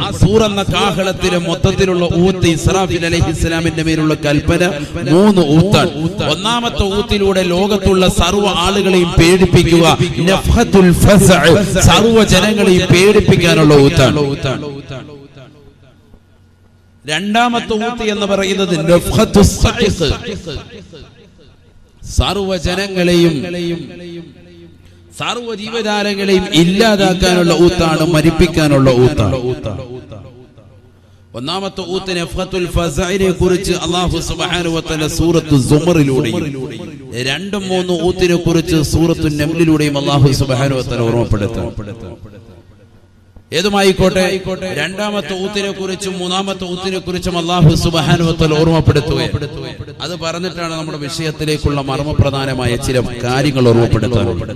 ആ സൂർ എന്ന കാഹളത്തിലെ മൊത്തത്തിലുള്ള ഊത്ത് ഇസ്രാഫിൽ അലഹി ഇസ്ലാമിന്റെ മേലുള്ള കൽപ്പന മൂന്ന് ഊത്താണ് ഒന്നാമത്തെ ഊത്തിലൂടെ ലോകത്തുള്ള സർവ ആളുകളെയും പേടിപ്പിക്കുക സർവ ജനങ്ങളെയും പേടിപ്പിക്കാനുള്ള ഊത്താണ് രണ്ടാമത്തെ ഊത്ത് എന്ന് പറയുന്നത്. സർവ ജനങ്ങളെയും സർവ ജീവജാലങ്ങളെയും ഇല്ലാതാക്കാനുള്ള ഊത്താണ് മരിപ്പിക്കാനുള്ള ഊത്താണ്. ഒന്നാമത്തെ ഊത്ത് നഫ്ഹത്തുൽ ഫസഇനെ കുറിച്ച് അള്ളാഹു സുബ്ഹാനഹു വ സൂറത്തു രണ്ടും മൂന്നും ഊത്തിനെ കുറിച്ച് സൂറത്തു നംലിലൂടെയും അള്ളാഹു സുബ്ഹാനഹു വ ഓർമ്മപ്പെടുത്തും. ഏതുമായിക്കോട്ടെ രണ്ടാമത്തെ ഊത്തിനെ കുറിച്ചും മൂന്നാമത്തെ ഊത്തിനെ കുറിച്ചും അള്ളാഹു സുബാനുവത്തൽ ഓർമ്മപ്പെടുത്തുകയും അത് പറഞ്ഞിട്ടാണ് നമ്മുടെ വിഷയത്തിലേക്കുള്ള മർമ്മപ്രധാനമായ ചില കാര്യങ്ങൾ ഓർമ്മപ്പെടുത്താറുള്ളത്.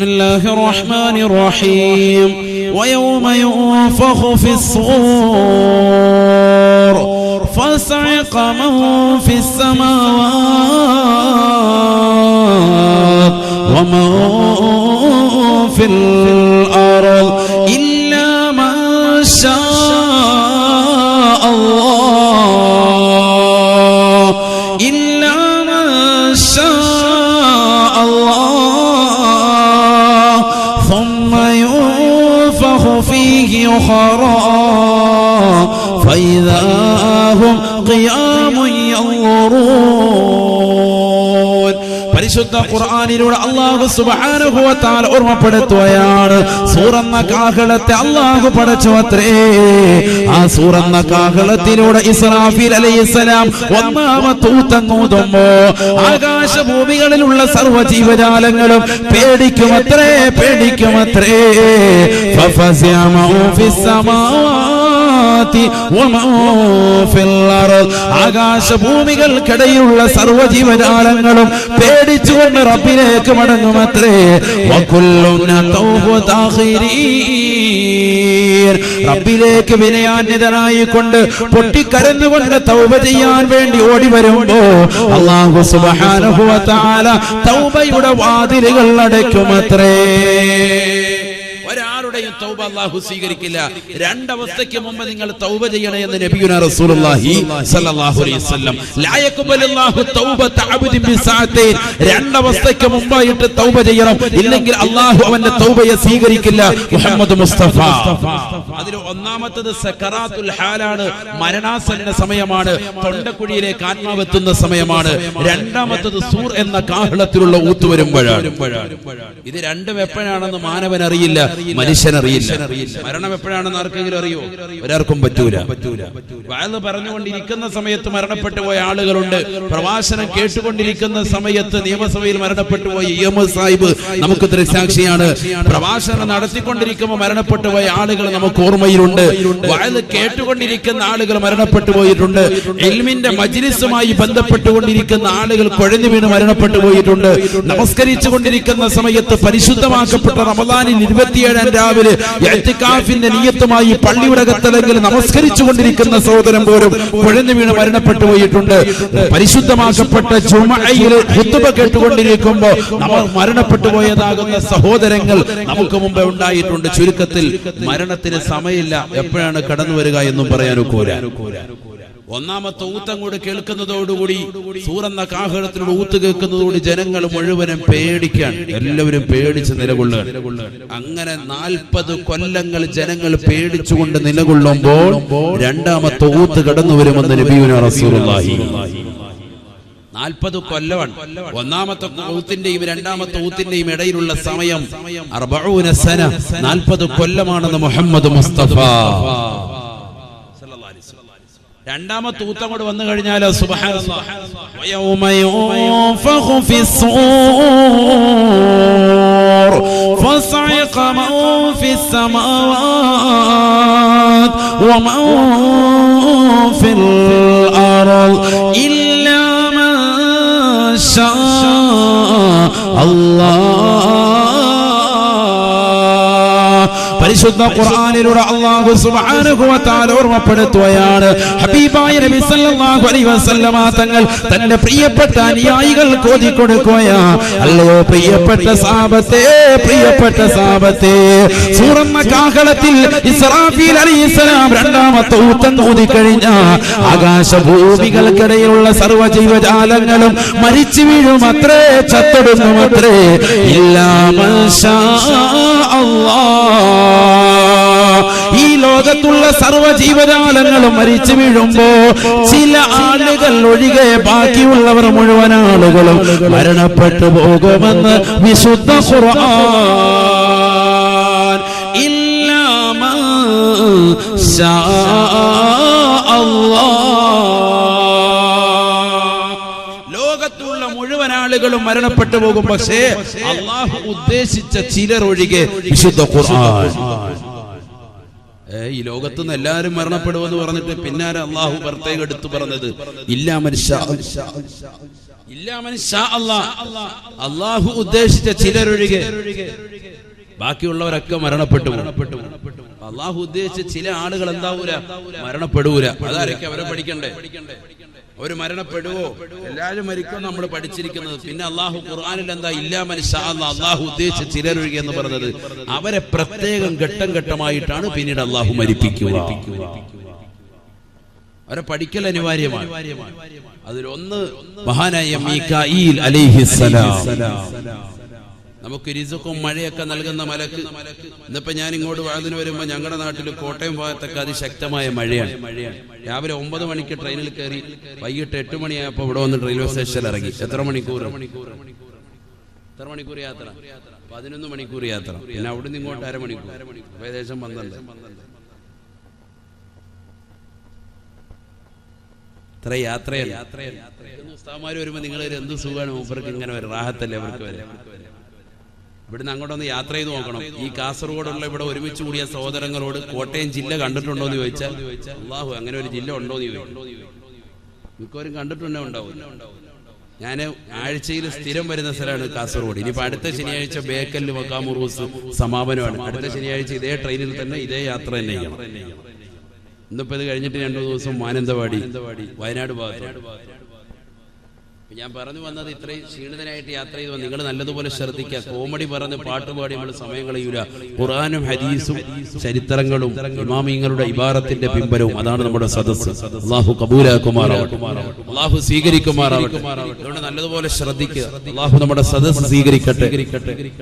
بسم الله الرحمن الرحيم. ويوم ينفخ في الصور فصعق من في السماوات ومن في الأرض. إلا فإذا هم قيام ينظرون പരിശുദ്ധ ഖുർആനിലൂടെ അള്ളാഹു സുബ്ഹാനഹു വ തആല ഓർമ്മപ്പെടുത്തുകയാണ് സൂറന്ന കാഹളത്തെ അള്ളാഹു പടച്ചു അത്രേ ആ സൂറന്ന കാഹളത്തിലൂടെ ഇസ്രാഫീൽ അലൈഹിസ്സലാം ഒന്നാമത്തെ ഊത്തങ്ങൂതുമ്പോ ആകാശഭൂമികളിലുള്ള സർവ്വ ജീവജാലങ്ങളും പേടിക്കുമത്രേ പേടിക്കുമത്രേ ഫഫസിഅ മൻ ആകാശഭൂമികൾക്കിടയിലുള്ള സർവ ജീവജാലങ്ങളും പേടിച്ചുകൊണ്ട് റബ്ബിലേക്ക് മടങ്ങുമത്രേ. റബ്ബിലേക്ക് വിനയാന്യതനായിക്കൊണ്ട് പൊട്ടിക്കരഞ്ഞുകൊണ്ട് തൗബ ചെയ്യാൻ വേണ്ടി ഓടി വരുമ്പോ അള്ളാഹു തആല തൗബയുടെ വാതിലുകൾ അടയ്ക്കുമത്രേ. ഒരാളുടെയും തൗബ അല്ലാഹു സ്വീകരിക്കില്ല. രണ്ടവസ്ഥയ്ക്ക് മുമ്പ് നിങ്ങൾ തൗബ ചെയ്യണേ എന്ന് നബിയുന റസൂലുള്ളാഹി സ്വല്ലല്ലാഹു അലൈഹി വസല്ലം. ലാ യഖബലുല്ലാഹു തൗബത അബ്ദിൻ ബിസാഅത്തൈൻ രണ്ടവസ്ഥയ്ക്ക് മുമ്പായിട്ട് തൗബ ചെയ്യണം. ഇല്ലെങ്കിൽ അല്ലാഹു അവന്റെ തൗബയെ സ്വീകരിക്കില്ല. മുഹമ്മദ് മുസ്തഫ. അതിൽ ഒന്നാമത്തത് സക്കറാത്തുൽ ഹാലാണ്. മരണാസന്ന സമയമാണ്. തൊണ്ടക്കുഴിയിലേക്ക് ആത്മാവ് എത്തുന്ന സമയമാണ്. രണ്ടാമത്തത് സൂർ എന്ന കാഹളത്തിലുള്ള ഊത്ത് വരുമ്പോഴാണ്. ഇത് രണ്ടും എപ്പോഴാണെന്ന് മാനവൻ അറിയില്ല മനുഷ്യൻ അറിയില്ല മരണം എപ്പോഴാണെന്ന് ആർക്കെങ്കിലും അറിയോ? ഒരാർക്കും പറ്റൂല. വയൽ പറഞ്ഞുകൊണ്ടിരിക്കുന്ന സമയത്ത് മരണപ്പെട്ടു പോയ ആളുകളുണ്ട്. പ്രവാസനം കേട്ടുകൊണ്ടിരിക്കുന്ന സമയത്ത് നിയമസഭയിൽ മരണപ്പെട്ടു പോയ ഇ എം എസ് സാഹിബ് നമുക്ക് ദൃക്സാക്ഷിയാണ് പ്രവാസനം നടത്തിക്കൊണ്ടിരിക്കുമ്പോൾ മരണപ്പെട്ടു പോയ ആളുകൾ നമുക്ക് ഓർമ്മയിലുണ്ട്. വയൽ കേട്ടുകൊണ്ടിരിക്കുന്ന ആളുകൾ മരണപ്പെട്ടു പോയിട്ടുണ്ട്. എൽമിന്റെ മജിലിസുമായി ബന്ധപ്പെട്ടുകൊണ്ടിരിക്കുന്ന ആളുകൾ കുഴഞ്ഞു വീണ് മരണപ്പെട്ടു പോയിട്ടുണ്ട്. നമസ്കരിച്ചു കൊണ്ടിരിക്കുന്ന സമയത്ത് പരിശുദ്ധമാക്കപ്പെട്ട റമദാനിൽ ഇരുപത്തിയേഴാം രാവിലെ എത്തിക്കാഫിന്റെ പള്ളിയുടകത്തലെങ്കിൽ പള്ളിയുടെ കത്തലെങ്കിൽ നമസ്കരിച്ചു കൊണ്ടിരിക്കുന്ന സഹോദരൻ പോലും കുഴഞ്ഞു വീണ് മരണപ്പെട്ടു പോയിട്ടുണ്ട്. പരിശുദ്ധമാക്കപ്പെട്ട ചുമയിൽ ഹുത്തുബ കേട്ടുകൊണ്ടിരിക്കുമ്പോൾ നമ്മൾ മരണപ്പെട്ടു പോയതാകുന്ന സഹോദരങ്ങൾ നമുക്ക് മുമ്പേ ഉണ്ടായിട്ടുണ്ട്. ചുരുക്കത്തിൽ മരണത്തിന് സമയമില്ല. എപ്പോഴാണ് കടന്നു വരിക എന്നും പറയാനൊക്കൂല ഒന്നാമത്തെ ഊത്തം കൂടെ കേൾക്കുന്നതോടുകൂടി സൂറന്ന കാഹളത്തിലൂടെ ഊത്ത് കേൾക്കുന്നതോടുകൂടി ജനങ്ങൾ മുഴുവനും പേടിക്കാൻ എല്ലാവരും പേടിച്ച് നിലകൊള്ളുക. അങ്ങനെ നാൽപ്പത് കൊല്ലങ്ങൾ ജനങ്ങൾ പേടിച്ചുകൊണ്ട് നിലകൊള്ളുമ്പോൾ രണ്ടാമത്തെ ഊത്ത് കടന്നു വരുമെന്ന് നബിയുന റസൂലുള്ളാഹി. നാൽപ്പത് കൊല്ലമാണ് ഒന്നാമത്തെ ഊത്തിന്റെയും രണ്ടാമത്തെ ഊത്തിന്റെയും ഇടയിലുള്ള സമയം നാൽപ്പത് കൊല്ലമാണെന്ന് മുഹമ്മദ് മുസ്തഫ. രണ്ടാമത്തെ ഊത്തം കൂടെ വന്നു കഴിഞ്ഞാൽ സുബഹാൻ شاء الله പരിശുദ്ധ ഖുർആനിലൂടെ അല്ലാഹു സുബ്ഹാനഹു വ തആല ഓർമ്മപ്പെടുത്തുകയാണ്. ഹബീബായ നബി സല്ലല്ലാഹു അലൈഹി വസല്ലമ തങ്ങൾ തന്റെ പ്രിയപ്പെട്ട അനുയായികൾ കോതി കൊടുക്കുകയാ അല്ലയോ പ്രിയപ്പെട്ട സാബത്തെ പ്രിയപ്പെട്ട സാബത്തെ. സൂറന്ന കാഹളത്തിൽ ഇസ്രാഫീൽ അലൈഹിസ്സലാം രണ്ടാമത്തെ ഊത്തം ഊതി കഴിഞ്ഞ ആകാശഭൂമികൾക്കിടയിലുള്ള സർവ ജീവജാലങ്ങളും മരിച്ചു വീഴും അത്രേ ചത്തൊടുങ്ങും അത്രേ. ഇല്ലാ. ഈ ലോകത്തുള്ള സർവ ജീവജാലങ്ങളും മരിച്ചു വീഴുമ്പോ ചില ആളുകൾ ഒഴികെ ബാക്കിയുള്ളവർ മുഴുവൻ ആളുകളും മരണപ്പെട്ടു പോകുമെന്ന് വിശുദ്ധ ഖുർആൻ. ഇല്ലാമ ലോകത്തുള്ള മുഴുവൻ ആളുകളും മരണപ്പെട്ടു പോകും പക്ഷേ അള്ളാഹു ഉദ്ദേശിച്ച ചിലർ ഒഴികെ വിശുദ്ധ ഖുർആൻ. ഈ ലോകത്തുനിന്ന് എല്ലാവരും മരണപ്പെടുമെന്ന് പറഞ്ഞിട്ട് പിന്നാലെ അള്ളാഹു പ്രത്യേകം എടുത്തു പറഞ്ഞത് ഇല്ലാ മനുഷ്യ ഇല്ലാ മനുഷ്യ അള്ളാഹു ഉദ്ദേശിച്ച ചിലരൊഴികെ ബാക്കിയുള്ളവരൊക്കെ മരണപ്പെട്ടു. അള്ളാഹു ഉദ്ദേശിച്ച ചില ആളുകൾ എന്താവൂല? മരണപ്പെടൂല. അതാരൊക്കെ അവരെ പഠിക്കണ്ടേ? അവർ മരണപ്പെടുവോ? എല്ലാവരും മരിക്കും നമ്മൾ പഠിച്ചിരിക്കുന്നത്. പിന്നെ അള്ളാഹു ഖുർആാനിൽ എന്താ? ഇല്ലാ മനുഷ്യ അള്ളാഹു ഉദ്ദേശിച്ച ചിലരൊഴുകി എന്ന് പറഞ്ഞത്. അവരെ പ്രത്യേകം ഘട്ടം ഘട്ടമായിട്ടാണ് പിന്നീട് അള്ളാഹു മരിപ്പിക്കുക. അവരെ പഠിക്കൽ അനിവാര്യമാണ്. അതിലൊന്ന് മഹാനായ അലൈഹിസ്സലാം. നമുക്ക് രിസുക്കും മഴയൊക്കെ നൽകുന്ന മലക്ക്. ഇന്നിപ്പോ ഞാൻ ഇങ്ങോട്ട് വാതിന് വരുമ്പോ ഞങ്ങളുടെ നാട്ടിൽ കോട്ടയം ഭാഗത്തൊക്കെ അതിശക്തമായ മഴയാണ്. മഴയാണ് രാവിലെ ഒമ്പത് മണിക്ക് ട്രെയിനിൽ കയറി വൈകിട്ട് എട്ട് മണിയായപ്പോ ഇവിടെ വന്ന് റെയിൽവേ സ്റ്റേഷനിൽ ഇറങ്ങി. എത്ര മണിക്കൂർ എത്ര മണിക്കൂർ യാത്ര? പതിനൊന്ന് മണിക്കൂർ യാത്ര. പിന്നെ അവിടുന്ന് ഇങ്ങോട്ട് അരമണിക്കൂർ ഏകദേശം പന്ത്രണ്ട്. ഇത്ര യാത്രയല്ല യാത്രയല്ല ഉസ്താമാര് വരുമ്പോ നിങ്ങളൊരു എന്ത് സുഖമാണ് മൂപ്പർക്ക് ഇങ്ങനെ ഒരു റാഹത്തല്ലേ അവർക്ക് വരെ ഇവിടുന്ന് അങ്ങോട്ടൊന്ന് യാത്ര ചെയ്ത് നോക്കണം. ഈ കാസർഗോഡുള്ള ഇവിടെ ഒരുമിച്ച് കൂടിയ സഹോദരങ്ങളോട് കോട്ടയം ജില്ല കണ്ടിട്ടുണ്ടോ എന്ന് ചോദിച്ചാൽ അള്ളാഹു അങ്ങനെ ഒരു ജില്ല ഉണ്ടോ എന്ന് ചോദിക്കും. മിക്കവരും കണ്ടിട്ടുണ്ടോ ഉണ്ടാവും. ഞാൻ ആഴ്ചയിൽ സ്ഥിരം വരുന്ന സ്ഥലമാണ് കാസർഗോഡ്. ഇനിയിപ്പോൾ അടുത്ത ശനിയാഴ്ച ബേക്കല്ല് വക്കാമുറൂസ് സമാപനമാണ്. അടുത്ത ശനിയാഴ്ച ഇതേ ട്രെയിനിൽ തന്നെ ഇതേ യാത്ര തന്നെ ഇന്നിപ്പോൾ ഇന്നിപ്പോ ഇത് കഴിഞ്ഞിട്ട് രണ്ടു ദിവസം മാനന്തവാടി വയനാട് ഭാഗത്ത് ഞാൻ പറഞ്ഞു വന്നത് ഇത്രയും ക്ഷീണിതനായിട്ട് യാത്ര ചെയ്തു നിങ്ങൾ നല്ലതുപോലെ ശ്രദ്ധിക്കുക. കോമഡി പറഞ്ഞ് പാട്ടുപാടി നമ്മൾ സമയം കളയൂല. ഖുറാനും ഹദീസും ചരിത്രങ്ങളും ഇമാമിങ്ങളുടെ ഇബാറത്തിന്റെ പിമ്പലവും അതാണ് നമ്മുടെ സദസ് അള്ളാഹു കബൂലാക്കുമാറാവട്ടെ. അള്ളാഹു സ്വീകരിക്കുമാറാവട്ടെ. അതുകൊണ്ട് നല്ലതുപോലെ ശ്രദ്ധിക്കുക. അള്ളാഹു നമ്മുടെ സദസ് സ്വീകരിക്കട്ടെ.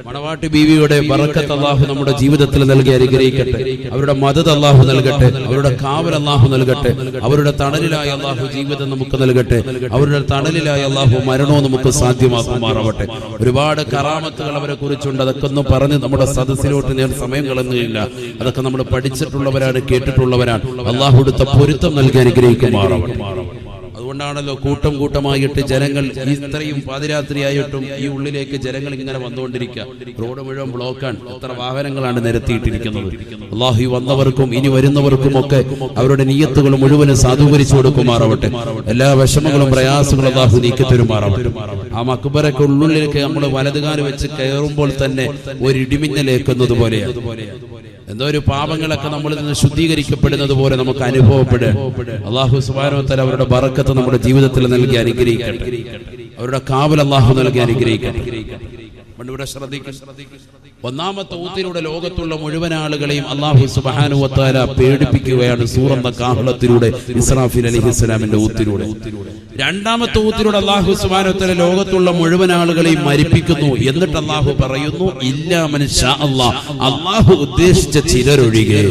മണവാട്ടി ബീവിയുടെ ബറക്കത്ത് അള്ളാഹു നമ്മുടെ ജീവിതത്തിൽ നൽകി അനുഗ്രഹിക്കട്ടെ. അവരുടെ മതത് അള്ളാഹു നൽകട്ടെ. അവരുടെ കാവൽ അള്ളാഹു നൽകട്ടെ. അവരുടെ തണലിലായ അള്ളാഹു ജീവിതം നമുക്ക് നൽകട്ടെ. അവരുടെ തണലിലായ അള്ളാഹു മരണവും നമുക്ക് സാധ്യമാക്കുമാറാവട്ടെ ഒരുപാട് കറാമത്തുകൾ അവരെ കുറിച്ചുണ്ട്. അതൊക്കെ ഒന്നും പറഞ്ഞ് നമ്മുടെ സദസ്സിലോട്ട് ഞാൻ സമയം കളഞ്ഞില്ല അതൊക്കെ നമ്മൾ പഠിച്ചിട്ടുള്ളവരാണ് കേട്ടിട്ടുള്ളവരാണ്. അള്ളാഹു എടുത്ത പൊരുത്തം നൽകി അനുഗ്രഹിക്കുമാറാവട്ടെ. അതുകൊണ്ടാണല്ലോ കൂട്ടം കൂട്ടമായിട്ട് ജനങ്ങൾ ഇത്രയും പാതിരാത്രിയായിട്ടും ഈ ഉള്ളിലേക്ക് ജനങ്ങൾ ഇങ്ങനെ വന്നുകൊണ്ടിരിക്കുക. റോഡ് മുഴുവൻ ബ്ലോക്കാണ് എത്ര വാഹനങ്ങളാണ് നിരത്തിയിട്ടിരിക്കുന്നത്. അള്ളാഹു വന്നവർക്കും ഇനി വരുന്നവർക്കും ഒക്കെ അവരുടെ നീയത്തുകൾ മുഴുവനും സാധൂകരിച്ചു കൊടുക്കുമാറാവട്ടെ. എല്ലാ വിഷമങ്ങളും പ്രയാസങ്ങളും അള്ളാഹു നീക്കി തരുമാറാവട്ടെ. ആ മക്ബറൊക്കെ ഉള്ളിലേക്ക് നമ്മൾ വലതുകാൽ വെച്ച് കയറുമ്പോൾ തന്നെ ഒരു ഇടിമിന്നലേക്കുന്നത് പോലെയാണ്. എന്തോ ഒരു പാപങ്ങളൊക്കെ നമ്മളിൽ നിന്ന് ശുദ്ധീകരിക്കപ്പെടുന്നത് പോലെ നമുക്ക് അനുഭവപ്പെടുക അള്ളാഹു സുബാനോത്തല അവരുടെ ബറക്കത്ത് നമ്മുടെ ജീവിതത്തിൽ നൽകി അനുഗ്രഹിക്കട്ടെ. അവരുടെ കാവൽ അള്ളാഹു നൽകി അനുഗ്രഹിക്കട്ടെ. ഇവിടെ ശ്രദ്ധിക്കും. ഒന്നാമത്തെ ഊത്തിലൂടെ ലോകത്തുള്ള മുഴുവൻ ആളുകളെയും അള്ളാഹു സുബാനുവത്താല പേടിപ്പിക്കുകയാണ് സൂറന്ന കാഹളത്തിലൂടെ ഇസ്രാഫിൽ അലഹി ഇസ്ലാമിന്റെ ഊത്തിലൂടെ. രണ്ടാമത്തെ ഊത്തിലൂടെ അള്ളാഹു സുബാനുവത്താല ലോകത്തുള്ള മുഴുവൻ ആളുകളെയും മരിപ്പിക്കുന്നു എന്നിട്ട് അള്ളാഹു പറയുന്നു ഇല്ല മനുഷ്യ അള്ളാഹ് അള്ളാഹു ഉദ്ദേശിച്ച ചിലരൊഴികെ.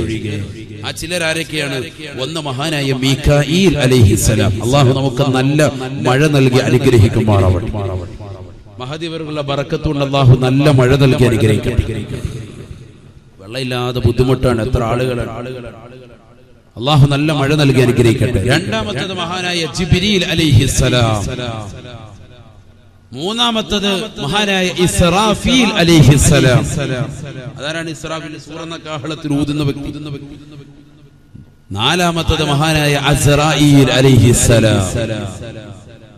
ആ ചിലരാരൊക്കെയാണ്? ഒന്ന് മഹാനായ മീഖായിൽ അലൈഹിസ്സലാം അള്ളാഹു നമുക്ക് നല്ല മഴ നൽകി അനുഗ്രഹിക്കുമാറാവട്ടെ. മഹദിവറുകളുടെ ബറക്കത്തുകൊണ്ട് അള്ളാഹു നല്ല മഴ നൽകി അനുഗ്രഹിക്കട്ടെ. വെള്ളമില്ലാതെ ബുദ്ധിമുട്ടാണ് എത്ര ആളുകളാണ് അള്ളാഹു നല്ല മഴ നൽകി അനുഗ്രഹിക്കട്ടെ. രണ്ടാമത്തത് മഹാനായ ജിബിരിൽ അലിഹിസലാം മൂന്നാമത്തത് മഹാനായ ഇസ്രാഫീൽ അലിഹിസലാം അതാരാണ് ഇസ്രാഫീൽ സൂറന്ന കാഹളത്തിൽ ഊതുന്ന വ്യക്തി? നാലാമത്തത് മഹാനായ അസ്രായിൽ അലിഹിസലാം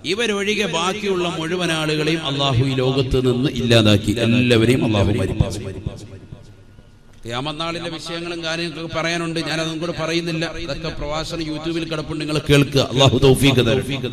ഇവരൊഴികെ ബാക്കിയുള്ള മുഴുവൻ ആളുകളെയും അള്ളാഹു ഈ ലോകത്ത് നിന്ന് ഇല്ലാതാക്കി. എല്ലാവരെയും അള്ളാഹു മരിപ്പിച്ചു. ക്യാമനാളിന്റെ വിഷയങ്ങളും കാര്യങ്ങളൊക്കെ പറയാനുണ്ട്. ഞാനതും കൂടെ പറയുന്നില്ല. ഇതൊക്കെ പ്രവാസന യൂട്യൂബിൽ കിടപ്പുണ്ട്. നിങ്ങൾ കേൾക്കുക. അള്ളാഹു തൗഫീഖ്